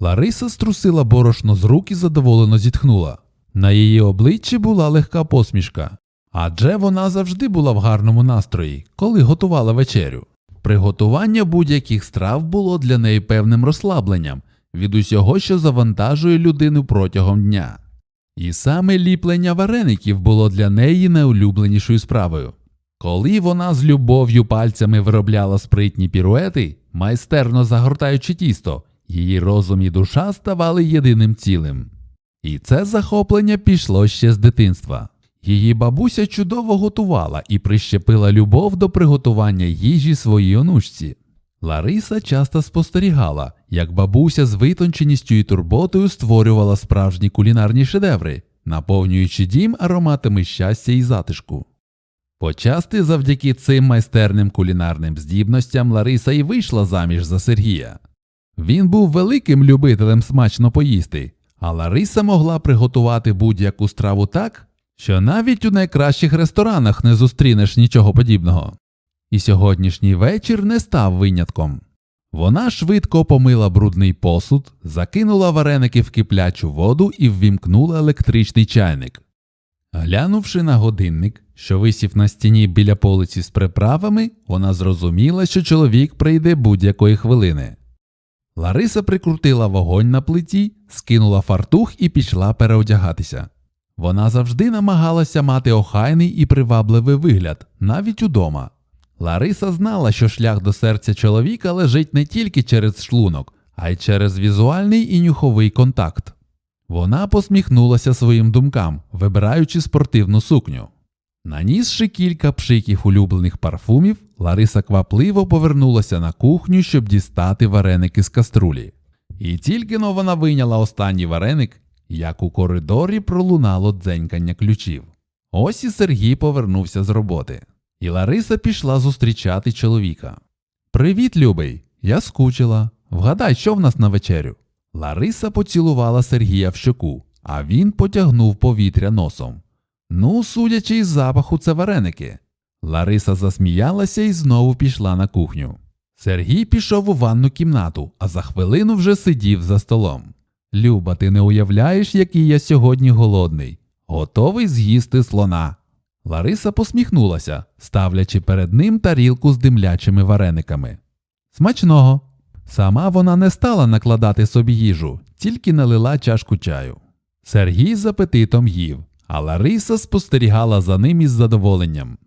Лариса струсила борошно з рук і задоволено зітхнула. На її обличчі була легка посмішка, адже вона завжди була в гарному настрої, коли готувала вечерю. Приготування будь-яких страв було для неї певним розслабленням від усього, що завантажує людину протягом дня. І саме ліплення вареників було для неї найулюбленішою справою. Коли вона з любов'ю пальцями виробляла спритні піруети, майстерно загортаючи тісто, її розум і душа ставали єдиним цілим. І це захоплення пішло ще з дитинства. Її бабуся чудово готувала і прищепила любов до приготування їжі своїй онучці. Лариса часто спостерігала, як бабуся з витонченістю і турботою створювала справжні кулінарні шедеври, наповнюючи дім ароматами щастя і затишку. Почасти завдяки цим майстерним кулінарним здібностям Лариса і вийшла заміж за Сергія. Він був великим любителем смачно поїсти, а Лариса могла приготувати будь-яку страву так, що навіть у найкращих ресторанах не зустрінеш нічого подібного. І сьогоднішній вечір не став винятком. Вона швидко помила брудний посуд, закинула вареники в киплячу воду і ввімкнула електричний чайник. Глянувши на годинник, що висів на стіні біля полиці з приправами, вона зрозуміла, що чоловік прийде будь-якої хвилини. Лариса прикрутила вогонь на плиті, скинула фартух і пішла переодягатися. Вона завжди намагалася мати охайний і привабливий вигляд, навіть удома. Лариса знала, що шлях до серця чоловіка лежить не тільки через шлунок, а й через візуальний і нюховий контакт. Вона посміхнулася своїм думкам, вибираючи спортивну сукню. Нанісши кілька пшиків улюблених парфумів, Лариса квапливо повернулася на кухню, щоб дістати вареники з каструлі. І тільки но вона вийняла останній вареник, як у коридорі пролунало дзенькання ключів. Ось і Сергій повернувся з роботи. І Лариса пішла зустрічати чоловіка. Привіт, любий! Я скучила. Вгадай, що в нас на вечерю. Лариса поцілувала Сергія в щоку, а він потягнув повітря носом. Ну, судячи із запаху, це вареники. Лариса засміялася і знову пішла на кухню. Сергій пішов у ванну кімнату, а за хвилину вже сидів за столом. Люба, ти не уявляєш, який я сьогодні голодний, готовий з'їсти слона. Лариса посміхнулася, ставлячи перед ним тарілку з димлячими варениками. Смачного. Сама вона не стала накладати собі їжу, тільки налила чашку чаю. Сергій з апетитом їв, а Лариса спостерігала за ним із задоволенням.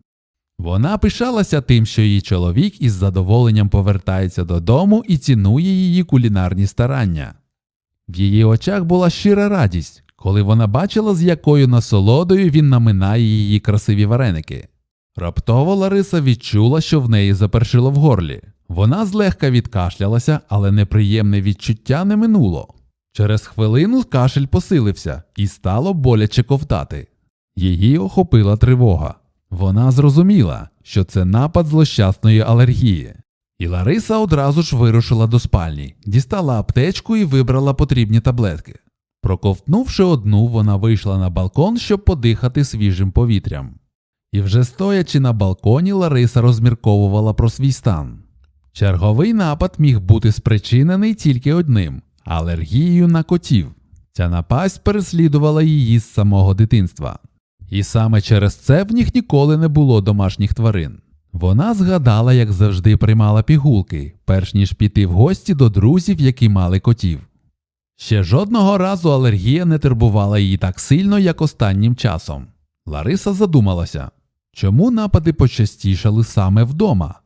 Вона пишалася тим, що її чоловік із задоволенням повертається додому і цінує її кулінарні старання. В її очах була щира радість, коли вона бачила, з якою насолодою він наминає її красиві вареники. Раптово Лариса відчула, що в неї запершило в горлі. Вона злегка відкашлялася, але неприємне відчуття не минуло. Через хвилину кашель посилився і стало боляче ковтати. Її охопила тривога. Вона зрозуміла, що це напад злощасної алергії. І Лариса одразу ж вирушила до спальні, дістала аптечку і вибрала потрібні таблетки. Проковтнувши одну, вона вийшла на балкон, щоб подихати свіжим повітрям. І вже стоячи на балконі, Лариса розмірковувала про свій стан. Черговий напад міг бути спричинений тільки одним алергією на котів. Ця напасть переслідувала її з самого дитинства. І саме через це в них ніколи не було домашніх тварин. Вона згадала, як завжди приймала пігулки, перш ніж піти в гості до друзів, які мали котів. Ще жодного разу алергія не турбувала її так сильно, як останнім часом. Лариса задумалася, чому напади почастішали саме вдома.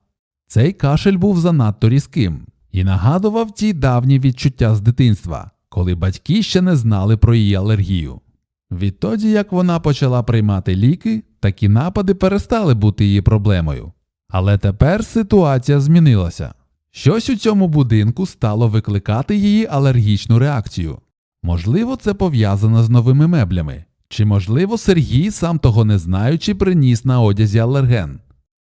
Цей кашель був занадто різким і нагадував ті давні відчуття з дитинства, коли батьки ще не знали про її алергію. Відтоді, як вона почала приймати ліки, такі напади перестали бути її проблемою. Але тепер ситуація змінилася. Щось у цьому будинку стало викликати її алергічну реакцію. Можливо, це пов'язано з новими меблями, чи, можливо, Сергій, сам того не знаючи, приніс на одязі алерген.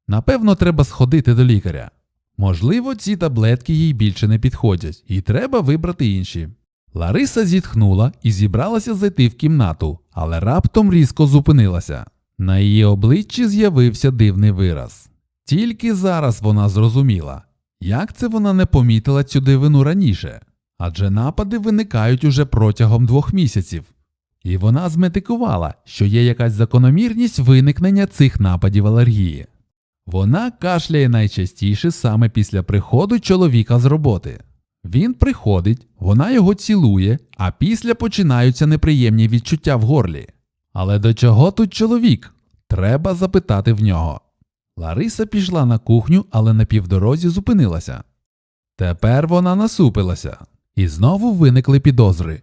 Напевно, треба сходити до лікаря. Можливо, ці таблетки їй більше не підходять, і треба вибрати інші. Лариса зітхнула і зібралася зайти в кімнату, але раптом різко зупинилася. На її обличчі з'явився дивний вираз. Тільки зараз вона зрозуміла, як це вона не помітила цю дивину раніше. адже напади виникають уже протягом двох місяців. І вона зметикувала, що є якась закономірність виникнення цих нападів алергії. Вона кашляє найчастіше саме після приходу чоловіка з роботи. Він приходить, вона його цілує, а після починаються неприємні відчуття в горлі. Але до чого тут чоловік? Треба запитати в нього. Лариса пішла на кухню, але на півдорозі зупинилася. Тепер вона насупилася, і знову виникли підозри.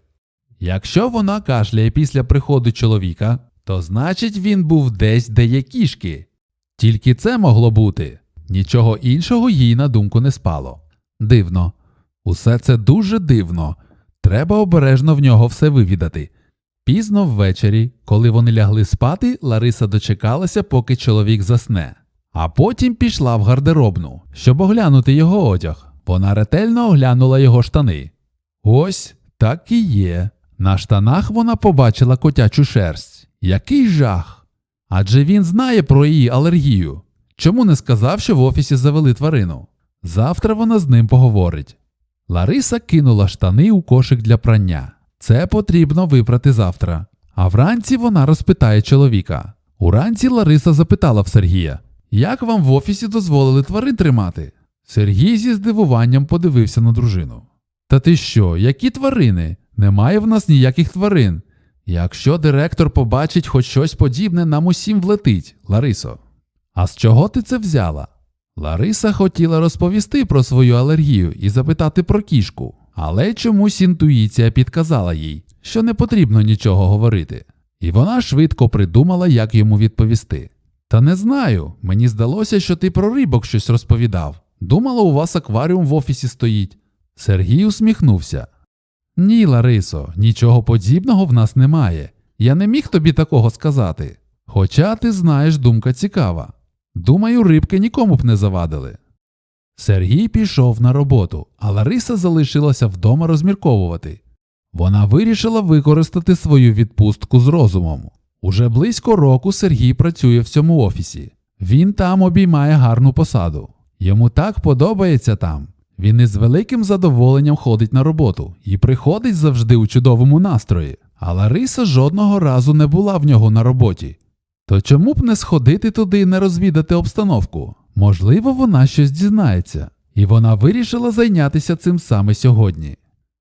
Якщо вона кашляє після приходу чоловіка, то значить він був десь, де є кішки. Тільки це могло бути. Нічого іншого їй на думку не спало. Дивно. Усе це дуже дивно. Треба обережно в нього все вивідати. Пізно ввечері, коли вони лягли спати, Лариса дочекалася, поки чоловік засне, а потім пішла в гардеробну, щоб оглянути його одяг. Вона ретельно оглянула його штани. Ось так і є. На штанах вона побачила котячу шерсть. Який жах! Адже він знає про її алергію. Чому не сказав, що в офісі завели тварину? Завтра вона з ним поговорить. Лариса кинула штани у кошик для прання. Це потрібно випрати завтра. А вранці вона розпитає чоловіка. Уранці Лариса запитала в Сергія, як вам в офісі дозволили тварин тримати? Сергій зі здивуванням подивився на дружину. Та ти що, які тварини? Немає в нас ніяких тварин. Якщо директор побачить хоч щось подібне, нам усім влетить, Ларисо. А з чого ти це взяла? Лариса хотіла розповісти про свою алергію і запитати про кішку, але чомусь інтуїція підказала їй, що не потрібно нічого говорити, і вона швидко придумала, як йому відповісти. Та не знаю, мені здалося, що ти про рибок щось розповідав. Думала, у вас акваріум в офісі стоїть. Сергій усміхнувся. Ні, Ларисо, нічого подібного в нас немає. Я не міг тобі такого сказати. Хоча ти знаєш, думка цікава. Думаю, рибки нікому б не завадили. Сергій пішов на роботу, а Лариса залишилася вдома розмірковувати. Вона вирішила використати свою відпустку з розумом. Уже близько року Сергій працює в цьому офісі. Він там обіймає гарну посаду. Йому так подобається там. Він із великим задоволенням ходить на роботу і приходить завжди у чудовому настрої. А Лариса жодного разу не була в нього на роботі. То чому б не сходити туди і не розвідати обстановку? Можливо, вона щось дізнається, і вона вирішила зайнятися цим саме сьогодні.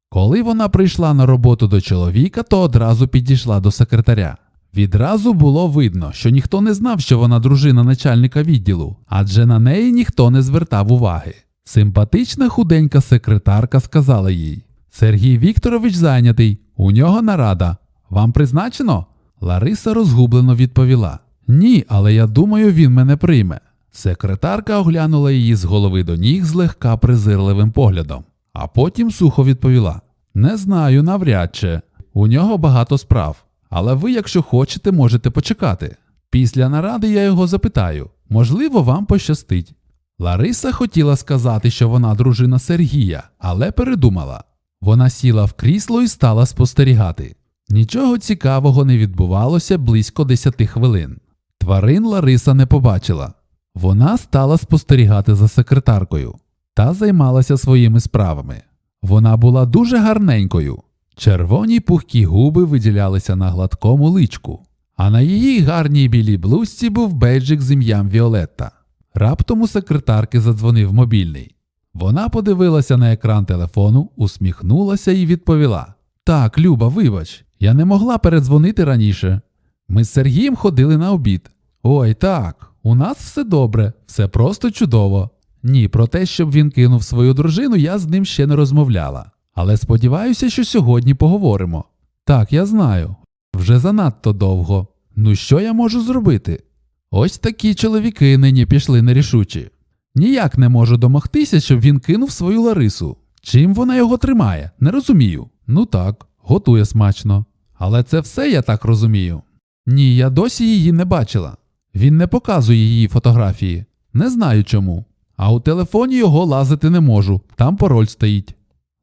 Коли вона прийшла на роботу до чоловіка, то одразу підійшла до секретаря. Відразу було видно, що ніхто не знав, що вона дружина начальника відділу, адже на неї ніхто не звертав уваги. Симпатична худенька секретарка сказала їй: Сергій Вікторович зайнятий, у нього нарада. Вам призначено? Лариса розгублено відповіла: Ні, але я думаю, він мене прийме. Секретарка оглянула її з голови до ніг злегка презирливим поглядом, а потім сухо відповіла: Не знаю, навряд чи. У нього багато справ. Але ви, якщо хочете, можете почекати. Після наради я його запитаю можливо, вам пощастить. Лариса хотіла сказати, що вона дружина Сергія, але передумала. Вона сіла в крісло і стала спостерігати. Нічого цікавого не відбувалося близько десяти хвилин. Тварин Лариса не побачила. Вона стала спостерігати за секретаркою та займалася своїми справами. Вона була дуже гарненькою. Червоні пухкі губи виділялися на гладкому личку, а на її гарній білій блузці був бейджик з ім'ям Віолетта. Раптом у секретарки задзвонив мобільний. Вона подивилася на екран телефону, усміхнулася і відповіла: Так, Люба, вибач, я не могла передзвонити раніше. Ми з Сергієм ходили на обід. Ой, так, у нас все добре, все просто чудово. Ні, про те, щоб він кинув свою дружину, я з ним ще не розмовляла. Але сподіваюся, що сьогодні поговоримо. Так, я знаю. Вже занадто довго. Ну що я можу зробити? Ось такі чоловіки нині пішли нерішучі. Ніяк не можу домогтися, щоб він кинув свою Ларису. Чим вона його тримає? Не розумію. Ну так, готує смачно. Але це все я так розумію. Ні, я досі її не бачила. Він не показує її фотографії. Не знаю чому. А у телефоні його лазити не можу, там пароль стоїть.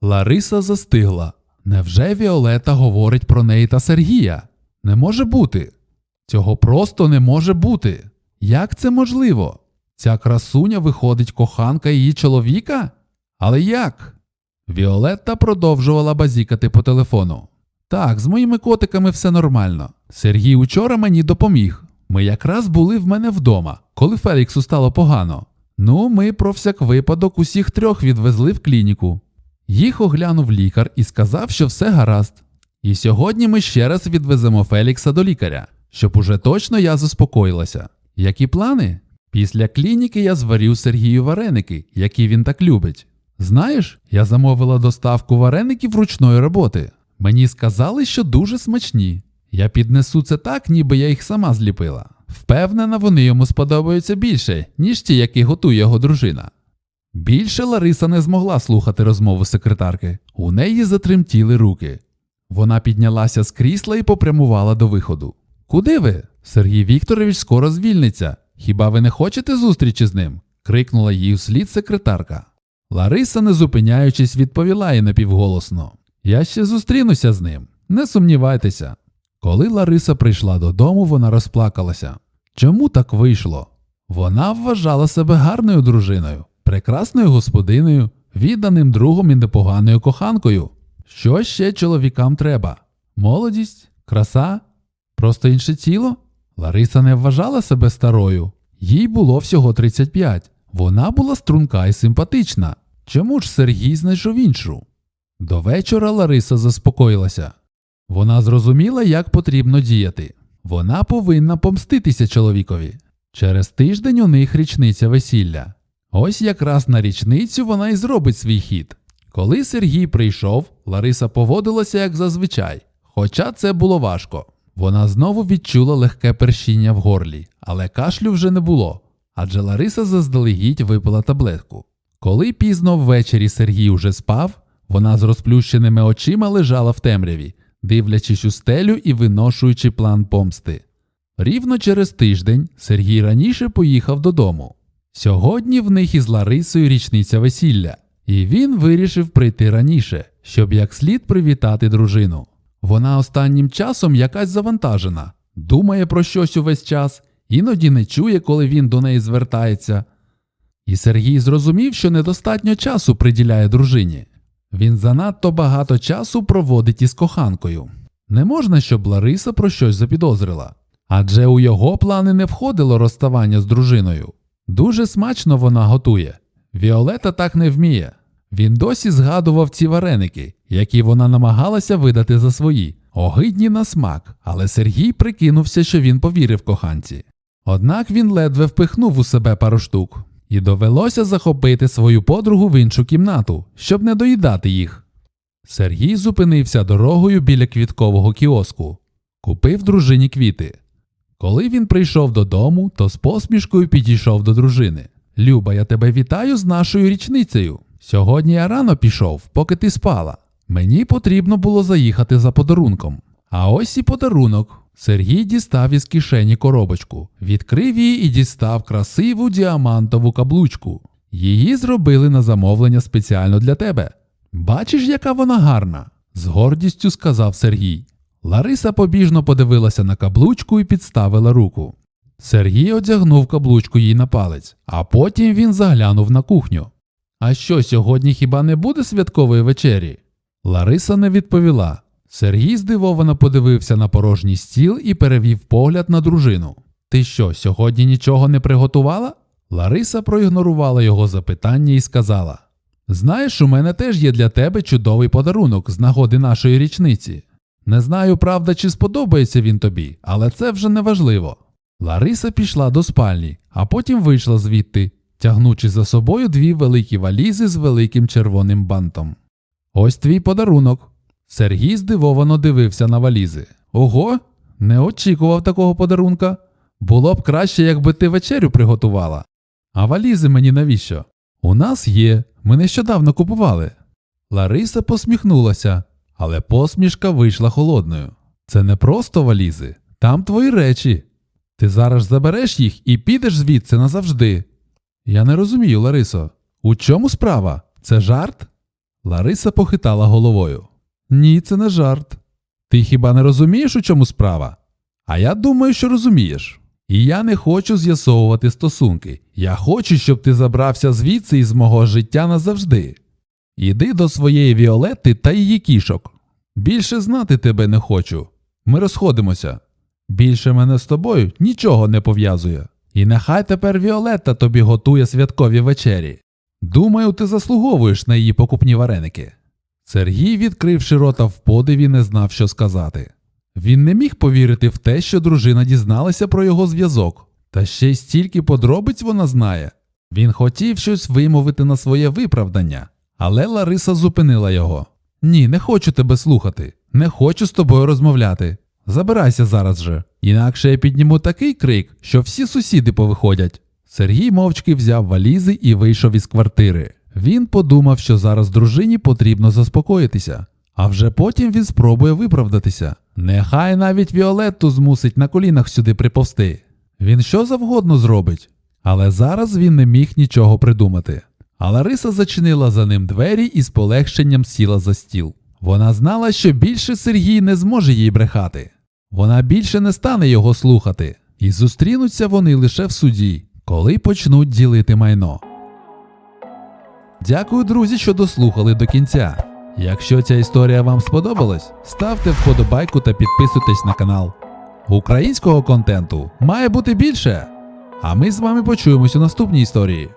Лариса застигла. Невже Віолета говорить про неї та Сергія? Не може бути. Цього просто не може бути. Як це можливо? Ця красуня виходить коханка її чоловіка? Але як? Віолетта продовжувала базікати по телефону. Так, з моїми котиками все нормально. Сергій учора мені допоміг. Ми якраз були в мене вдома, коли Феліксу стало погано. Ну, ми про всяк випадок усіх трьох відвезли в клініку. Їх оглянув лікар і сказав, що все гаразд. І сьогодні ми ще раз відвеземо Фелікса до лікаря, щоб уже точно я заспокоїлася. Які плани? Після клініки я зварю Сергію вареники, які він так любить. Знаєш, я замовила доставку вареників ручної роботи. Мені сказали, що дуже смачні. Я піднесу це так, ніби я їх сама зліпила. Впевнена, вони йому сподобаються більше, ніж ті, які готує його дружина. Більше Лариса не змогла слухати розмову секретарки. У неї затремтіли руки. Вона піднялася з крісла і попрямувала до виходу. Куди ви? Сергій Вікторович скоро звільниться. Хіба ви не хочете зустрічі з ним? крикнула їй вслід секретарка. Лариса, не зупиняючись, відповіла їй напівголосно. Я ще зустрінуся з ним. Не сумнівайтеся. Коли Лариса прийшла додому, вона розплакалася. Чому так вийшло? Вона вважала себе гарною дружиною, прекрасною господинею, відданим другом і непоганою коханкою. Що ще чоловікам треба? Молодість, краса, просто інше тіло? Лариса не вважала себе старою. Їй було всього 35. Вона була струнка і симпатична. Чому ж Сергій знайшов іншу? До вечора Лариса заспокоїлася. Вона зрозуміла, як потрібно діяти. Вона повинна помститися чоловікові. Через тиждень у них річниця весілля. Ось якраз на річницю вона і зробить свій хід. Коли Сергій прийшов, Лариса поводилася як зазвичай, хоча це було важко. Вона знову відчула легке першіння в горлі, але кашлю вже не було, адже Лариса заздалегідь випила таблетку. Коли пізно ввечері Сергій уже спав, вона з розплющеними очима лежала в темряві, дивлячись у стелю і виношуючи план помсти. Рівно через тиждень Сергій раніше поїхав додому. Сьогодні в них із Ларисою річниця весілля, і він вирішив прийти раніше, щоб як слід привітати дружину. Вона останнім часом якась завантажена, думає про щось увесь час, іноді не чує, коли він до неї звертається. І Сергій зрозумів, що недостатньо часу приділяє дружині. Він занадто багато часу проводить із коханкою. Не можна, щоб Лариса про щось запідозрила. Адже у його плани не входило розставання з дружиною. Дуже смачно вона готує. Віолета так не вміє. Він досі згадував ці вареники, які вона намагалася видати за свої, огидні на смак, але Сергій прикинувся, що він повірив коханці. Однак він ледве впихнув у себе пару штук, і довелося захопити свою подругу в іншу кімнату, щоб не доїдати їх. Сергій зупинився дорогою біля квіткового кіоску, купив дружині квіти. Коли він прийшов додому, то з посмішкою підійшов до дружини. Люба, я тебе вітаю з нашою річницею. Сьогодні я рано пішов, поки ти спала. Мені потрібно було заїхати за подарунком. А ось і подарунок. Сергій дістав із кишені коробочку, відкрив її і дістав красиву діамантову каблучку. Її зробили на замовлення спеціально для тебе. Бачиш, яка вона гарна? з гордістю сказав Сергій. Лариса побіжно подивилася на каблучку і підставила руку. Сергій одягнув каблучку їй на палець, а потім він заглянув на кухню. А що, сьогодні хіба не буде святкової вечері? Лариса не відповіла. Сергій здивовано подивився на порожній стіл і перевів погляд на дружину. Ти що, сьогодні нічого не приготувала? Лариса проігнорувала його запитання і сказала: Знаєш, у мене теж є для тебе чудовий подарунок з нагоди нашої річниці. Не знаю, правда, чи сподобається він тобі, але це вже не важливо. Лариса пішла до спальні, а потім вийшла звідти, тягнучи за собою дві великі валізи з великим червоним бантом. Ось твій подарунок. Сергій здивовано дивився на валізи. Ого, не очікував такого подарунка. Було б краще, якби ти вечерю приготувала. А валізи мені навіщо? У нас є, ми нещодавно купували. Лариса посміхнулася, але посмішка вийшла холодною. Це не просто валізи, там твої речі. Ти зараз забереш їх і підеш звідси назавжди. Я не розумію, Ларисо. У чому справа? Це жарт? Лариса похитала головою. Ні, це не жарт. Ти хіба не розумієш, у чому справа? А я думаю, що розумієш. І я не хочу з'ясовувати стосунки. Я хочу, щоб ти забрався звідси із мого життя назавжди. Іди до своєї Віолетти та її кішок. Більше знати тебе не хочу. Ми розходимося. Більше мене з тобою нічого не пов'язує. І нехай тепер Віолетта тобі готує святкові вечері. Думаю, ти заслуговуєш на її покупні вареники. Сергій, відкривши рота в подиві, не знав, що сказати. Він не міг повірити в те, що дружина дізналася про його зв'язок, та ще й стільки подробиць вона знає. Він хотів щось вимовити на своє виправдання, але Лариса зупинила його. Ні, не хочу тебе слухати, не хочу з тобою розмовляти. Забирайся зараз же. Інакше я підніму такий крик, що всі сусіди повиходять. Сергій мовчки взяв валізи і вийшов із квартири. Він подумав, що зараз дружині потрібно заспокоїтися, а вже потім він спробує виправдатися. Нехай навіть Віолетту змусить на колінах сюди приповсти. Він що завгодно зробить. Але зараз він не міг нічого придумати. А Лариса зачинила за ним двері і з полегшенням сіла за стіл. Вона знала, що більше Сергій не зможе їй брехати. Вона більше не стане його слухати, і зустрінуться вони лише в суді, коли почнуть ділити майно. Дякую, друзі, що дослухали до кінця. Якщо ця історія вам сподобалась, ставте вподобайку та підписуйтесь на канал. Українського контенту має бути більше. А ми з вами почуємось у наступній історії.